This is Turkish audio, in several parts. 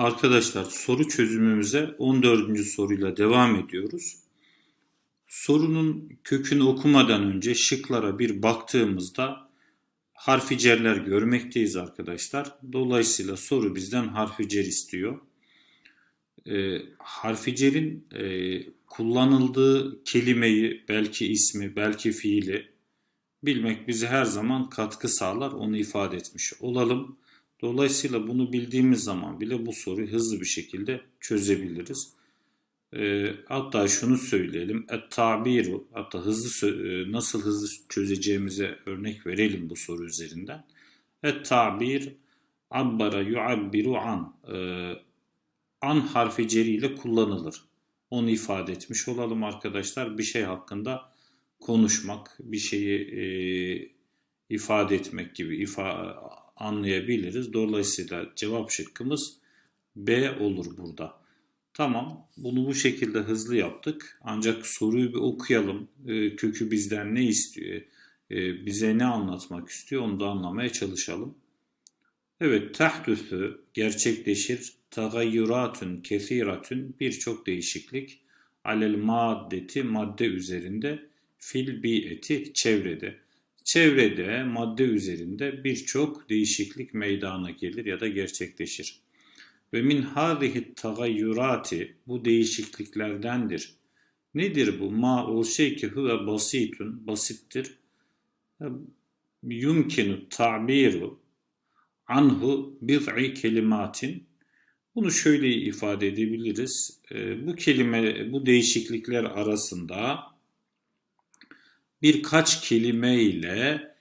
Arkadaşlar soru çözümümüze 14. soruyla devam ediyoruz. Sorunun kökünü okumadan önce şıklara bir baktığımızda harfi cerler görmekteyiz arkadaşlar. Dolayısıyla soru bizden harfi cer istiyor. E, harfi cerin e, kullanıldığı kelimeyi, belki ismi, belki fiili bilmek bize her zaman katkı sağlar. Onu ifade etmiş olalım. Dolayısıyla bunu bildiğimiz zaman bile bu soruyu hızlı bir şekilde çözebiliriz. E, hatta şunu söyleyelim. Et-tabiru hatta hızlı e, nasıl hızlı çözeceğimize örnek verelim bu soru üzerinden. Et-tabir abbara yuabbiru an e, an harfi ceriyle kullanılır. Onu ifade etmiş olalım arkadaşlar. Bir şey hakkında konuşmak, bir şeyi e, ifade etmek gibi ifa anlayabiliriz. Dolayısıyla cevap şıkkımız B olur burada. Tamam, bunu bu şekilde hızlı yaptık. Ancak soruyu bir okuyalım. E, kökü bizden ne istiyor? E, bize ne anlatmak istiyor? Onu da anlamaya çalışalım. Evet, tahdüsü gerçekleşir. Tagayyuratun kesiratun birçok değişiklik. Alel maddeti madde üzerinde fil bi'eti çevrede. Çevrede madde üzerinde birçok değişiklik meydana gelir ya da gerçekleşir. Ve min hadihi tagayyurati bu değişikliklerdendir. Nedir bu? Ma ol şey ki huve basitun basittir. Yumkinu ta'biru anhu bid'i kelimatin bunu şöyle ifade edebiliriz. Ee, Bu kelime, bu değişiklikler arasında birkaç kelime ile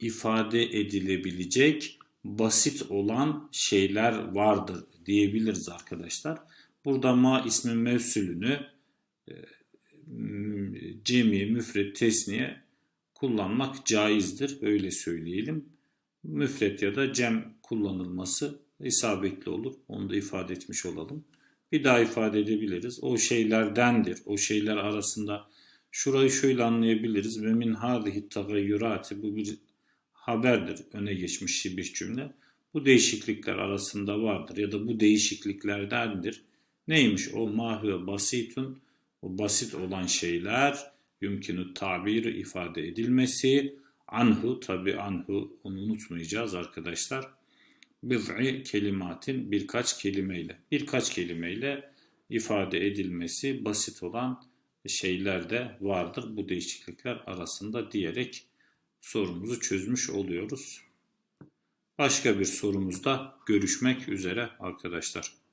ifade edilebilecek basit olan şeyler vardır diyebiliriz arkadaşlar. Burada ma ismin mevsülünü e, cemi, müfret, tesniye kullanmak caizdir. Öyle söyleyelim. Müfret ya da cem kullanılması isabetli olur. Onu da ifade etmiş olalım. Bir daha ifade edebiliriz. O şeylerdendir. O şeyler arasında şurayı şöyle anlayabiliriz. Ve min hadihi tagayyurati bu bir haberdir. Öne geçmiş bir cümle. Bu değişiklikler arasında vardır ya da bu değişikliklerdendir. Neymiş o mahve basitun o basit olan şeyler yumkinu tabir ifade edilmesi anhu tabi anhu onu unutmayacağız arkadaşlar bid'i kelimatin birkaç kelimeyle birkaç kelimeyle ifade edilmesi basit olan şeyler de vardır bu değişiklikler arasında diyerek sorumuzu çözmüş oluyoruz. Başka bir sorumuzda görüşmek üzere arkadaşlar.